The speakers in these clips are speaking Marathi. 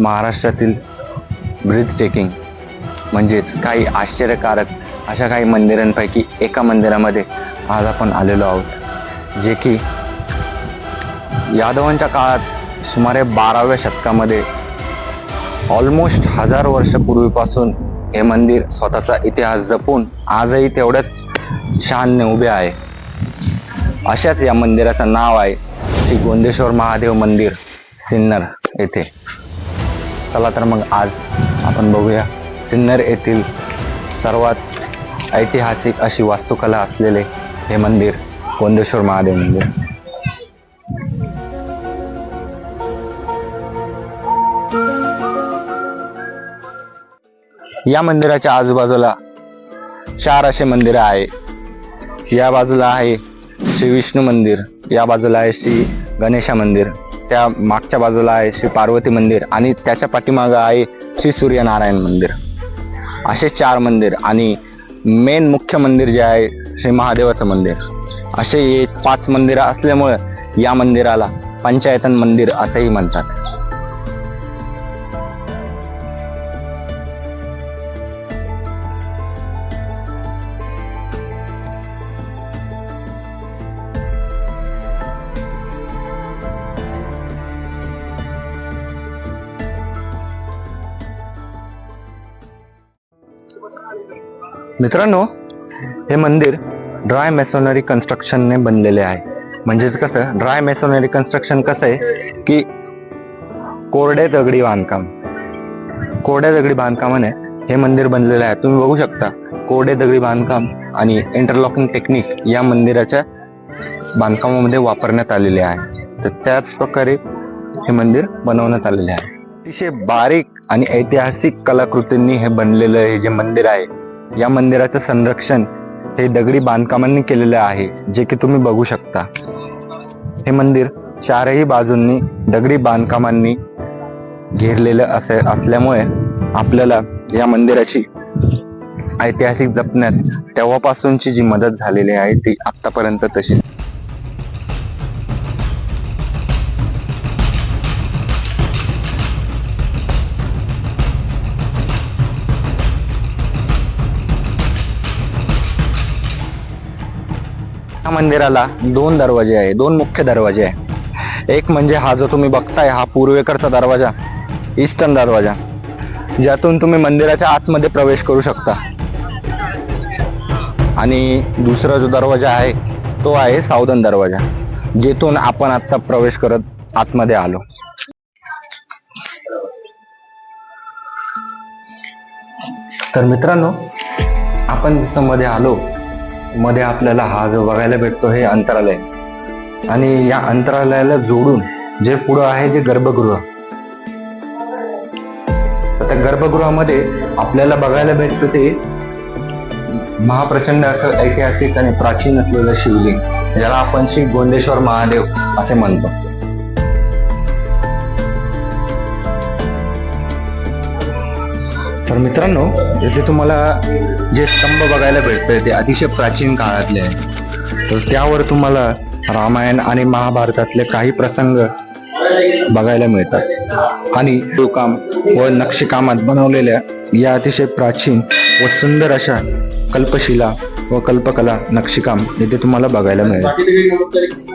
महाराष्ट्रातील ब्रीथ टेकिंग म्हणजेच काही आश्चर्यकारक अशा काही मंदिरांपैकी एका मंदिरामध्ये आज आपण आलेलो आहोत जे की यादवांच्या काळात सुमारे बाराव्या शतकामध्ये ऑलमोस्ट हजार वर्षपूर्वीपासून हे मंदिर स्वतःचा इतिहास जपून आजही तेवढ्याच शानने उभे आहे. अशाच या मंदिराचं नाव आहे श्री गोंदेश्वर महादेव मंदिर सिन्नर येथे. चला तर मग आज आपण बघूया. सिन्नर येथील सर्वात ऐतिहासिक अशी वास्तुकला असलेले हे मंदिर कोंदेश्वर महादेव मंदिर. या मंदिराच्या आजूबाजूला चार असे मंदिर आहे. या बाजूला आहे श्री विष्णू मंदिर या बाजूला आहे श्री गणेशा मंदिर. त्या मागच्या बाजूला आहे श्री पार्वती मंदिर आणि त्याच्या पाठीमागं आहे श्री सूर्यनारायण मंदिर. असे चार मंदिर आणि मेन मुख्य मंदिर जे आहे श्री महादेवाचं मंदिर. असे हे पाच मंदिरं असल्यामुळं या मंदिराला पंचायतन मंदिर असंही म्हणतात. मित्रांनो हे मंदिर ड्राय मेसोनरी कन्स्ट्रक्शनने बनलेले आहे. म्हणजेच कसं ड्राय मेसोनरी कन्स्ट्रक्शन कसं आहे की कोरडे दगडी बांधकाम. कोरड्या दगडी बांधकामाने हे मंदिर बनलेलं आहे. तुम्ही बघू शकता कोरडे दगडी बांधकाम आणि इंटरलॉकिंग टेक्निक या मंदिराच्या बांधकामामध्ये वापरण्यात आलेले आहे. तर त्याच प्रकारे हे मंदिर बनवण्यात आलेले आहे. अतिशय बारीक आणि ऐतिहासिक कलाकृतींनी हे बनलेलं हे जे मंदिर आहे या मंदिराचं संरक्षण हे दगडी बांधकामांनी केलेलं आहे जे की तुम्ही बघू शकता. हे मंदिर चारही बाजूंनी दगडी बांधकामांनी घेरलेलं असे असल्यामुळे आपल्याला या मंदिराची ऐतिहासिक जपण्यात तेव्हापासूनची जी मदत झालेली आहे ती आतापर्यंत तशी मंदिराला दोन दरवाजे आहे दोन मुख्य दरवाजे आहे. एक म्हणजे हा जो तुम्ही बघताय हा पूर्वेकडचा दरवाजा ईस्टर्न दरवाजा ज्यातून तुम्ही मंदिराच्या आतमध्ये प्रवेश करू शकता. आणि दुसरा जो दरवाजा आहे तो आहे सावधन दरवाजा जेथून आपण आता प्रवेश करत आतमध्ये आलो. तर मित्रांनो आपण जसं मध्ये आलो मध्ये आपल्याला हा जो बघायला भेटतो हे अंतरालय. आणि या अंतरालयाला जोडून जे पुढं आहे जे गर्भगृह. तर त्या गर्भगृहामध्ये आपल्याला बघायला भेटतं ते महाप्रचंड असं ऐतिहासिक आणि प्राचीन असलेलं शिवलिंग ज्याला आपण श्री गोंदेश्वर महादेव असे म्हणतो. तर मित्रांनो येथे तुम्हाला जे स्तंभ बघायला भेटतंय ते अतिशय प्राचीन काळातले आहे. तर त्यावर तुम्हाला रामायण आणि महाभारतातले काही प्रसंग बघायला मिळतात. आणि काम व नक्षीकामात बनवलेल्या या अतिशय प्राचीन व सुंदर अशा कल्पशिला व कल्पकला नक्षीकाम येथे तुम्हाला बघायला मिळेल.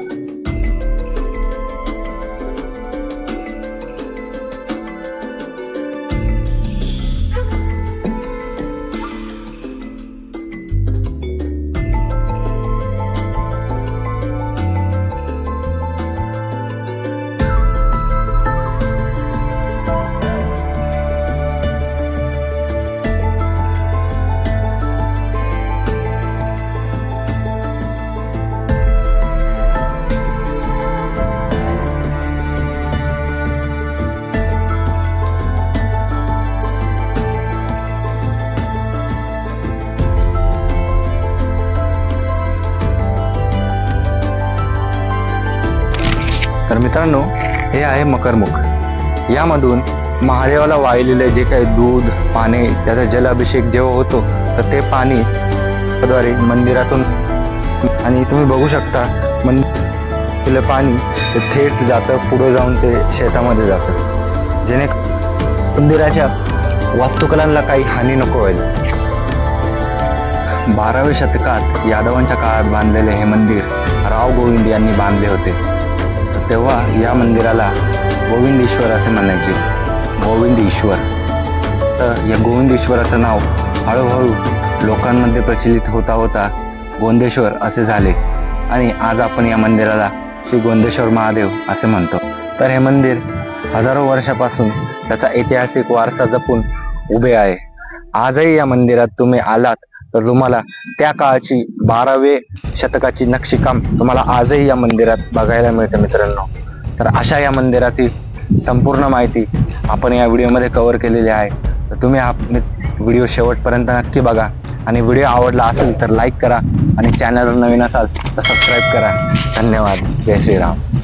तर मित्रांनो हे आहे मकरमुख. यामधून महादेवाला वाहिलेले जे काही दूध पाणी त्याचा जलाभिषेक जेव्हा होतो तर ते पाणी द्वारे मंदिरातून आणि तुम्ही बघू शकता मंदिर पाणी ते थेट जातं पुढे जाऊन ते शेतामध्ये जातं. जेणे मंदिराच्या वास्तुकलांना काही हानी नको होईल. बाराव्या शतकात यादवांच्या काळात बांधलेले हे मंदिर राव गोविंद यांनी बांधले होते. तेव्हा या मंदिराला गोविंद ईश्वर असे म्हणायचे. गोविंद ईश्वर तर या गोविंद ईश्वराचं नाव हळूहळू लोकांमध्ये प्रचलित होता होता गोंदेश्वर असे झाले. आणि आज आपण या मंदिराला श्री गोंदेश्वर महादेव असे म्हणतो. तर हे मंदिर हजारो वर्षापासून त्याचा ऐतिहासिक वारसा जपून उभे आहे. आजही या मंदिरात तुम्ही आलात तर तुम्हाला त्या काळची बारावे शतकाची नक्षीकाम तुम्हाला आजही या मंदिरात बघायला मिळते मित्रांनो. तर अशा या मंदिराची संपूर्ण माहिती आपण या व्हिडिओमध्ये कव्हर केलेली आहे. तर तुम्ही हा व्हिडिओ शेवटपर्यंत नक्की बघा. आणि व्हिडिओ आवडला असेल तर लाईक करा. आणि चॅनलवर नवीन असाल तर सबस्क्राईब करा. धन्यवाद. जय श्रीराम.